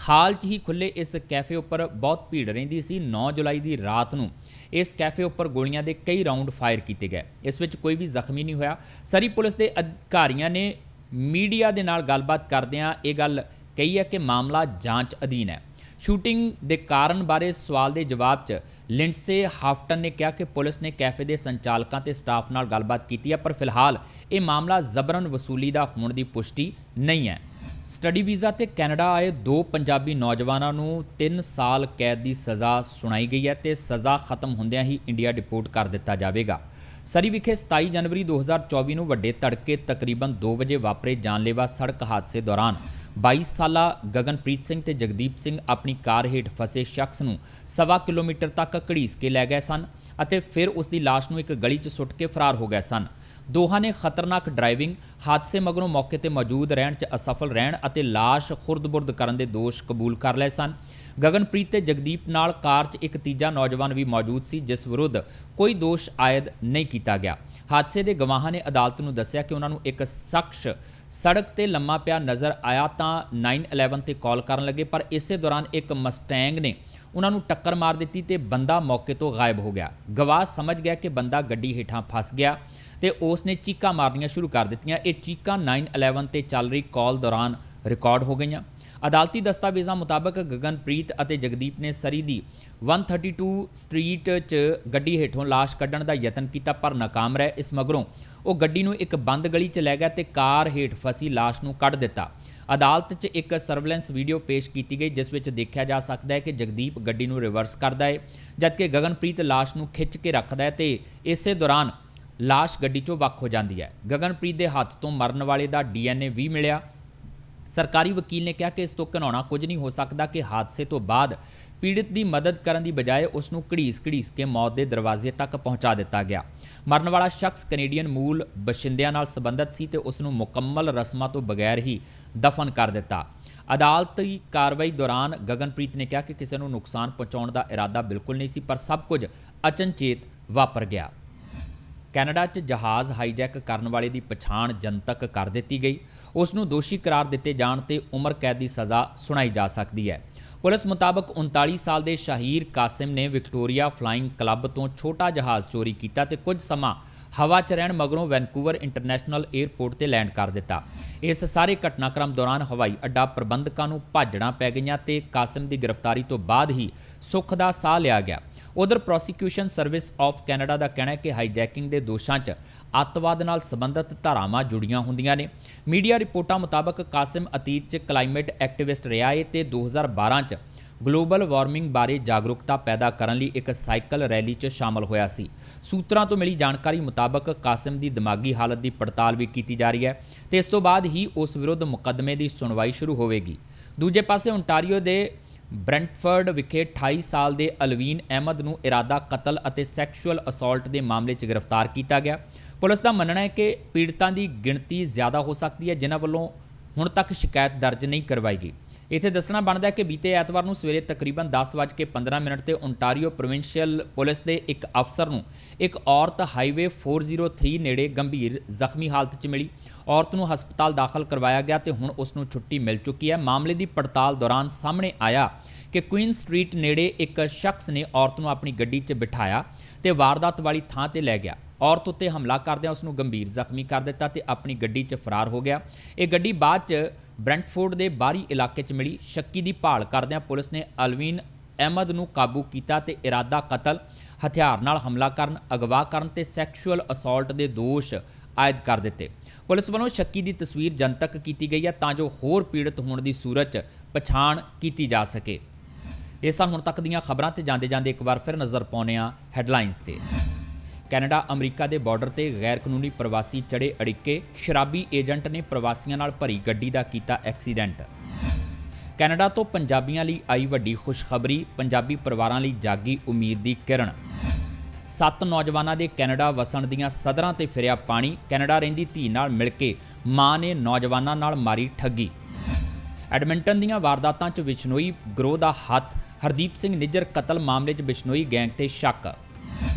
ਹਾਲ 'ਚ ਹੀ ਖੁੱਲੇ ਇਸ ਕੈਫੇ ਉੱਪਰ ਬਹੁਤ ਭੀੜ ਰਹਿੰਦੀ ਸੀ। 9 ਜੁਲਾਈ ਦੀ ਰਾਤ ਨੂੰ ਇਸ ਕੈਫੇ ਉੱਪਰ ਗੋਲੀਆਂ ਦੇ ਕਈ ਰਾਉਂਡ ਫਾਇਰ ਕੀਤੇ ਗਏ। ਇਸ ਵਿੱਚ ਕੋਈ ਵੀ ਜ਼ਖਮੀ ਨਹੀਂ ਹੋਇਆ। ਸਰੀ ਪੁਲਿਸ ਦੇ ਅਧਿਕਾਰੀਆਂ ਨੇ ਮੀਡੀਆ ਦੇ ਨਾਲ ਗੱਲਬਾਤ ਕਰਦਿਆਂ ਇਹ ਗੱਲ ਕਹੀ ਹੈ ਕਿ ਮਾਮਲਾ ਜਾਂਚ ਅਧੀਨ ਹੈ। ਸ਼ੂਟਿੰਗ ਦੇ ਕਾਰਨ ਬਾਰੇ ਸਵਾਲ ਦੇ ਜਵਾਬ 'ਚ ਲਿੰਡਸੇ ਹਾਫਟਨ ਨੇ ਕਿਹਾ ਕਿ ਪੁਲਿਸ ਨੇ ਕੈਫੇ ਦੇ ਸੰਚਾਲਕਾਂ ਤੇ ਸਟਾਫ ਨਾਲ ਗੱਲਬਾਤ ਕੀਤੀ ਹੈ, ਪਰ ਫਿਲਹਾਲ ਇਹ ਮਾਮਲਾ ਜ਼ਬਰਨ ਵਸੂਲੀ ਦਾ ਹੋਣ ਦੀ ਪੁਸ਼ਟੀ ਨਹੀਂ ਹੈ। ਸਟੱਡੀ ਵੀਜ਼ਾ ਤੇ ਕੈਨੇਡਾ ਆਏ ਦੋ ਪੰਜਾਬੀ ਨੌਜਵਾਨਾਂ ਨੂੰ 3 ਸਾਲ ਕੈਦ ਦੀ ਸਜ਼ਾ ਸੁਣਾਈ ਗਈ ਹੈ ਤੇ ਸਜ਼ਾ ਖਤਮ ਹੁੰਦਿਆਂ ਹੀ ਇੰਡੀਆ ਡਿਪੋਰਟ ਕਰ ਦਿੱਤਾ ਜਾਵੇਗਾ। ਸਰੀ ਵਿਖੇ 27 ਜਨਵਰੀ 2024 ਨੂੰ ਵੱਡੇ ਤੜਕੇ ਤਕਰੀਬਨ 2 ਵਜੇ ਵਾਪਰੇ ਜਾਨਲੇਵਾ ਸੜਕ ਹਾਦਸੇ ਦੌਰਾਨ 22 ਸਾਲਾ ਗਗਨਪ੍ਰੀਤ ਸਿੰਘ ਤੇ ਜਗਦੀਪ ਸਿੰਘ ਆਪਣੀ ਕਾਰ ਹੇਠ ਫਸੇ ਸ਼ਖਸ ਨੂੰ ਸਵਾ ਕਿਲੋਮੀਟਰ ਤੱਕ ਘੜੀਸ ਕੇ ਲੈ ਗਏ ਸਨ ਅਤੇ ਫਿਰ ਉਸ ਦੀ ਲਾਸ਼ ਨੂੰ ਇੱਕ ਗਲੀ 'ਚ ਸੁੱਟ ਕੇ ਫਰਾਰ ਹੋ ਗਏ ਸਨ। ਦੋਹਾਂ ਨੇ ਖਤਰਨਾਕ ਡਰਾਈਵਿੰਗ, ਹਾਦਸੇ ਮਗਰੋਂ ਮੌਕੇ ਤੇ ਮੌਜੂਦ ਰਹਿਣ 'ਚ ਅਸਫਲ ਰਹਿਣ ਅਤੇ ਲਾਸ਼ ਖੁਰਦ-ਬੁਰਦ ਕਰਨ ਦੇ ਦੋਸ਼ ਕਬੂਲ ਕਰ ਲਏ ਸਨ। ਗਗਨਪ੍ਰੀਤ ਤੇ ਜਗਦੀਪ ਨਾਲ ਕਾਰ 'ਚ ਇੱਕ ਤੀਜਾ ਨੌਜਵਾਨ ਵੀ ਮੌਜੂਦ ਸੀ, ਜਿਸ ਵਿਰੁੱਧ ਕੋਈ ਦੋਸ਼ ਆਇਦ ਨਹੀਂ ਕੀਤਾ ਗਿਆ। ਹਾਦਸੇ ਦੇ ਗਵਾਹਾਂ ਨੇ ਅਦਾਲਤ ਨੂੰ ਦੱਸਿਆ ਕਿ ਉਹਨਾਂ ਨੂੰ ਇੱਕ ਸ਼ਖਸ ਸੜਕ ਤੇ ਲੰਮਾ ਪਿਆ ਨਜ਼ਰ ਆਇਆ ਤਾਂ 911 ਤੇ ਕਾਲ ਕਰਨ ਲੱਗੇ, ਪਰ ਇਸੇ ਦੌਰਾਨ ਇੱਕ ਮਸਟੈਂਗ ਨੇ ਉਹਨਾਂ ਨੂੰ ਟੱਕਰ ਮਾਰ ਦਿੱਤੀ ਤੇ ਬੰਦਾ ਮੌਕੇ ਤੋਂ ਗਾਇਬ ਹੋ ਗਿਆ। ਗਵਾਹ ਸਮਝ ਗਿਆ ਕਿ ਬੰਦਾ ਗੱਡੀ ਹੇਠਾਂ ਫਸ ਗਿਆ ਤੇ ਉਸ ਨੇ ਚੀਕਾਂ ਮਾਰਨੀਆਂ ਸ਼ੁਰੂ ਕਰ ਦਿੱਤੀਆਂ। ਇਹ ਚੀਕਾਂ 911 ਤੇ ਚੱਲ ਰਹੀ ਕਾਲ ਦੌਰਾਨ ਰਿਕਾਰਡ ਹੋ ਗਈਆਂ। ਅਦਾਲਤੀ ਦਸਤਾਵੇਜ਼ਾਂ ਮੁਤਾਬਕ ਗਗਨਪ੍ਰੀਤ ਅਤੇ ਜਗਦੀਪ ਨੇ ਸਰੀ ਦੀ 132 ਸਟਰੀਟ 'ਚ ਗੱਡੀ ਹੇਠੋਂ ਲਾਸ਼ ਕੱਢਣ ਦਾ ਯਤਨ ਕੀਤਾ, ਪਰ ਨਾਕਾਮ ਰਹਿ। ਇਸ ਮਗਰੋਂ ਉਹ ਗੱਡੀ ਨੂੰ ਇੱਕ ਬੰਦ ਗਲੀ 'ਚ ਲੈ ਗਿਆ ਤੇ ਕਾਰ ਹੇਠ ਫਸੀ ਲਾਸ਼ ਨੂੰ ਕੱਢ ਦਿੱਤਾ। ਅਦਾਲਤ 'ਚ ਇੱਕ ਸਰਵੇਲੈਂਸ ਵੀਡੀਓ ਪੇਸ਼ ਕੀਤੀ ਗਈ, ਜਿਸ ਵਿੱਚ ਦੇਖਿਆ ਜਾ ਸਕਦਾ ਹੈ ਕਿ ਜਗਦੀਪ ਗੱਡੀ ਨੂੰ ਰਿਵਰਸ ਕਰਦਾ ਹੈ, ਜਦਕਿ ਗਗਨਪ੍ਰੀਤ ਲਾਸ਼ ਨੂੰ ਖਿੱਚ ਕੇ ਰੱਖਦਾ ਹੈ ਤੇ ਇਸੇ ਦੌਰਾਨ ਲਾਸ਼ ਗੱਡੀ 'ਚੋਂ ਵੱਖ ਹੋ ਜਾਂਦੀ ਹੈ। ਗਗਨਪ੍ਰੀਤ ਦੇ ਹੱਥ ਤੋਂ ਮਰਨ ਵਾਲੇ ਦਾ ਡੀਐਨਏ ਵੀ ਮਿਲਿਆ। ਸਰਕਾਰੀ ਵਕੀਲ ਨੇ ਕਿਹਾ ਕਿ ਇਸ ਤੋਂ ਘਿਨਾਉਣਾ ਕੁਝ ਨਹੀਂ ਹੋ ਸਕਦਾ ਕਿ ਹਾਦਸੇ ਤੋਂ ਬਾਅਦ ਪੀੜਿਤ ਦੀ ਮਦਦ ਕਰਨ ਦੀ ਬਜਾਏ ਉਸ ਨੂੰ ਘੜੀਸ-ਘੜੀਸ ਕੇ ਮੌਤ ਦੇ ਦਰਵਾਜ਼ੇ ਤੱਕ ਪਹੁੰਚਾ ਦਿੱਤਾ ਗਿਆ। ਮਰਨ ਵਾਲਾ ਸ਼ਖਸ ਕੈਨੇਡੀਅਨ ਮੂਲ ਬਸ਼ਿੰਦਿਆਂ ਨਾਲ ਸੰਬੰਧਿਤ ਸੀ ਤੇ ਉਸ ਨੂੰ ਮੁਕੰਮਲ ਰਸਮਾਂ ਤੋਂ ਬਗੈਰ ਹੀ ਦਫਨ ਕਰ ਦਿੱਤਾ। ਅਦਾਲਤੀ ਕਾਰਵਾਈ ਦੌਰਾਨ ਗਗਨਪ੍ਰੀਤ ਨੇ ਕਿਹਾ ਕਿ ਕਿਸੇ ਨੂੰ ਨੁਕਸਾਨ ਪਹੁੰਚਾਉਣ ਦਾ ਇਰਾਦਾ ਬਿਲਕੁਲ ਨਹੀਂ ਸੀ, ਪਰ ਸਭ ਕੁਝ ਅਚਨਚੇਤ ਵਾਪਰ ਗਿਆ। ਕੈਨੇਡਾ 'ਚ ਜਹਾਜ਼ ਹਾਈਜੈਕ ਕਰਨ ਵਾਲੇ ਦੀ ਪਛਾਣ ਜਨਤਕ ਕਰ ਦਿੱਤੀ ਗਈ। ਉਸ ਨੂੰ ਦੋਸ਼ੀ ਕਰਾਰ ਦਿੱਤੇ ਜਾਣ ਤੇ ਉਮਰ ਕੈਦ ਦੀ ਸਜ਼ਾ ਸੁਣਾਈ ਜਾ ਸਕਦੀ ਹੈ। ਪੁਲਿਸ ਮੁਤਾਬਕ 39 ਸਾਲ ਦੇ ਸ਼ਾਹੀਰ ਕਾਸਿਮ ਨੇ ਵਿਕਟੋਰੀਆ ਫਲਾਈਂਗ ਕਲੱਬ ਤੋਂ ਛੋਟਾ ਜਹਾਜ਼ ਚੋਰੀ ਕੀਤਾ ਤੇ ਕੁਝ ਸਮਾਂ ਹਵਾ 'ਚ ਰਹਿਣ ਮਗਰੋਂ ਵੈਨਕੂਵਰ ਇੰਟਰਨੈਸ਼ਨਲ 에ਅਰਪੋਰਟ ਤੇ ਲੈਂਡ ਕਰ ਦਿੱਤਾ। ਇਸ ਸਾਰੇ ਘਟਨਾਕ੍ਰਮ ਦੌਰਾਨ ਹਵਾਈ ਅੱਡਾ ਪ੍ਰਬੰਧਕਾਂ ਨੂੰ ਭਾਜੜਾਂ ਪੈ ਗਈਆਂ ਤੇ ਕਾਸਿਮ ਦੀ ਗ੍ਰਿਫਤਾਰੀ ਤੋਂ ਬਾਅਦ ਹੀ ਸੁੱਖ ਦਾ ਸਾਹ ਲਿਆ ਗਿਆ। ਉਧਰ ਪ੍ਰੋਸੀਕਿਊਸ਼ਨ ਸਰਵਿਸ ਆਫ ਕੈਨੇਡਾ ਦਾ ਕਹਿਣਾ ਹੈ ਕਿ ਹਾਈਜੈਕਿੰਗ ਦੇ ਦੋਸ਼ਾਂ 'ਚ ਅੱਤਵਾਦ ਨਾਲ ਸੰਬੰਧਿਤ ਧਾਰਾਵਾਂ ਜੁੜੀਆਂ ਹੁੰਦੀਆਂ ਨੇ। ਮੀਡੀਆ ਰਿਪੋਰਟਾਂ ਮੁਤਾਬਕ ਕਾਸਿਮ ਅਤੀਤ 'ਚ ਕਲਾਈਮੇਟ ਐਕਟਿਵਿਸਟ ਰਿਹਾ ਹੈ ਤੇ 2012 'ਚ ਗਲੋਬਲ ਵਾਰਮਿੰਗ ਬਾਰੇ ਜਾਗਰੂਕਤਾ ਪੈਦਾ ਕਰਨ ਲਈ ਇੱਕ ਸਾਈਕਲ ਰੈਲੀ 'ਚ ਸ਼ਾਮਲ ਹੋਇਆ ਸੀ। ਸੂਤਰਾਂ ਤੋਂ ਮਿਲੀ ਜਾਣਕਾਰੀ ਮੁਤਾਬਕ ਕਾਸਿਮ ਦੀ ਦਿਮਾਗੀ ਹਾਲਤ ਦੀ ਪੜਤਾਲ ਵੀ ਕੀਤੀ ਜਾ ਰਹੀ ਹੈ ਤੇ ਇਸ ਤੋਂ ਬਾਅਦ ਹੀ ਉਸ ਵਿਰੁੱਧ ਮੁਕੱਦਮੇ ਦੀ ਸੁਣਵਾਈ ਸ਼ੁਰੂ ਹੋਵੇਗੀ। ਦੂਜੇ ਪਾਸੇ ਓਨਟਾਰੀਓ ਦੇ ਬ੍ਰੈਂਟਫਰਡ ਵਿਖੇ 28 ਸਾਲ ਦੇ ਅਲਵੀਨ ਅਹਿਮਦ ਨੂੰ ਇਰਾਦਾ ਕਤਲ ਅਤੇ ਸੈਕਸ਼ੂਅਲ ਅਸੌਲਟ ਦੇ ਮਾਮਲੇ 'ਚ ਗ੍ਰਿਫਤਾਰ ਕੀਤਾ ਗਿਆ। ਪੁਲਿਸ ਦਾ ਮੰਨਣਾ ਹੈ ਕਿ ਪੀੜਤਾਂ ਦੀ ਗਿਣਤੀ ਜ਼ਿਆਦਾ ਹੋ ਸਕਦੀ ਹੈ, ਜਿਨ੍ਹਾਂ ਵੱਲੋਂ ਹੁਣ ਤੱਕ ਸ਼ਿਕਾਇਤ ਦਰਜ ਨਹੀਂ ਕਰਵਾਈ ਗਈ। ਇੱਥੇ ਦੱਸਣਾ ਬਣਦਾ ਹੈ ਕਿ ਬੀਤੇ ਐਤਵਾਰ ਨੂੰ ਸਵੇਰੇ ਤਕਰੀਬਨ 10:15 ਮਿੰਟ ਤੇ ਓਨਟਾਰੀਓ ਪ੍ਰੋਵਿੰਸ਼ੀਅਲ ਪੁਲਿਸ ਦੇ ਇੱਕ ਅਫਸਰ ਨੂੰ ਇੱਕ ਔਰਤ ਹਾਈਵੇ 403 ਨੇੜੇ ਗੰਭੀਰ ਜ਼ਖਮੀ ਹਾਲਤ 'ਚ ਮਿਲੀ। ਔਰਤ ਨੂੰ ਹਸਪਤਾਲ ਦਾਖਲ ਕਰਵਾਇਆ ਗਿਆ ਤੇ ਹੁਣ ਉਸ ਨੂੰ ਛੁੱਟੀ ਮਿਲ ਚੁੱਕੀ ਹੈ। ਮਾਮਲੇ ਦੀ ਪੜਤਾਲ ਦੌਰਾਨ ਸਾਹਮਣੇ ਆਇਆ ਕਿ ਕੁਈਨ ਸਟਰੀਟ ਨੇੜੇ ਇੱਕ ਸ਼ਖਸ ਨੇ ਔਰਤ ਨੂੰ ਆਪਣੀ ਗੱਡੀ 'ਚ ਬਿਠਾਇਆ ਤੇ ਵਾਰਦਾਤ ਵਾਲੀ ਥਾਂ ਤੇ ਲੈ ਗਿਆ। ਔਰਤ ਉੱਤੇ ਹਮਲਾ ਕਰਦਿਆਂ ਉਸ ਨੂੰ ਗੰਭੀਰ ਜ਼ਖਮੀ ਕਰ ਦਿੱਤਾ ਤੇ ਆਪਣੀ ਗੱਡੀ 'ਚ ਫਰਾਰ ਹੋ ਗਿਆ। ਇਹ ਗੱਡੀ ਬਾਅਦ 'ਚ ਬ੍ਰੈਂਟਫੋਰਡ ਦੇ ਬਾਹਰੀ ਇਲਾਕੇ 'ਚ ਮਿਲੀ। ਸ਼ੱਕੀ ਦੀ ਭਾਲ ਕਰਦਿਆਂ ਪੁਲਿਸ ਨੇ ਅਲਵੀਨ ਅਹਿਮਦ ਨੂੰ ਕਾਬੂ ਕੀਤਾ ਤੇ ਇਰਾਦਾ ਕਤਲ, ਹਥਿਆਰ ਨਾਲ ਹਮਲਾ ਕਰਨ, ਅਗਵਾ ਕਰਨ ਤੇ ਸੈਕਸ਼ੂਅਲ ਅਸੌਲਟ ਦੇ ਦੋਸ਼ ਆਇਦ ਕਰ ਦਿੱਤੇ। ਪੁਲਿਸ ਵੱਲੋਂ ਸ਼ੱਕੀ ਦੀ ਤਸਵੀਰ ਜਨਤਕ ਕੀਤੀ ਗਈ ਹੈ ਤਾਂ ਜੋ ਹੋਰ ਪੀੜਤ ਹੋਣ ਦੀ ਸੂਰਤ 'ਚ ਪਛਾਣ ਕੀਤੀ ਜਾ ਸਕੇ। ਇਹ ਸਨ ਹੁਣ ਤੱਕ ਦੀਆਂ ਖਬਰਾਂ ਤੇ ਜਾਂਦੇ ਜਾਂਦੇ ਇੱਕ ਵਾਰ ਫਿਰ ਨਜ਼ਰ ਪਾਉਂਦੇ ਹਾਂ ਹੈਡਲਾਈਨਸ ਤੇ। ਕੈਨੇਡਾ, ਅਮਰੀਕਾ ਦੇ ਬਾਰਡਰ ਤੇ ਗੈਰ ਕਾਨੂੰਨੀ ਪ੍ਰਵਾਸੀ ਚੜੇ ਅੜਿੱਕੇ ਸ਼ਰਾਬੀ ਏਜੰਟ ਨੇ ਪ੍ਰਵਾਸੀਆਂ ਨਾਲ ਭਰੀ ਗੱਡੀ ਦਾ ਕੀਤਾ ਐਕਸੀਡੈਂਟ। ਕੈਨੇਡਾ ਤੋਂ ਪੰਜਾਬੀਆਂ ਲਈ ਆਈ ਵੱਡੀ ਖੁਸ਼ਖਬਰੀ, ਪੰਜਾਬੀ ਪਰਿਵਾਰਾਂ ਲਈ ਜਾਗੀ ਉਮੀਦ ਦੀ ਕਿਰਨ। ਸੱਤ ਨੌਜਵਾਨਾਂ ਦੇ ਕੈਨੇਡਾ ਵਸਣ ਦੀਆਂ ਸਦਰਾਂ ਤੇ ਫਿਰਿਆ ਪਾਣੀ, ਕੈਨੇਡਾ ਰਹਿੰਦੀ ਧੀ ਨਾਲ ਮਿਲ ਕੇ ਮਾਂ ਨੇ ਨੌਜਵਾਨਾਂ ਨਾਲ ਮਾਰੀ ਠੱਗੀ। ਐਡਮਿੰਟਨ ਦੀਆਂ ਵਾਰਦਾਤਾਂ 'ਚ ਵਿਸ਼ਨੋਈ ਗਰੋਹ ਦਾ ਹੱਥ, ਹਰਦੀਪ ਸਿੰਘ ਨਿੱਜਰ ਕਤਲ ਮਾਮਲੇ 'ਚ ਬਿਸ਼ਨੋਈ ਗੈਂਗ ਤੇ ਸ਼ੱਕ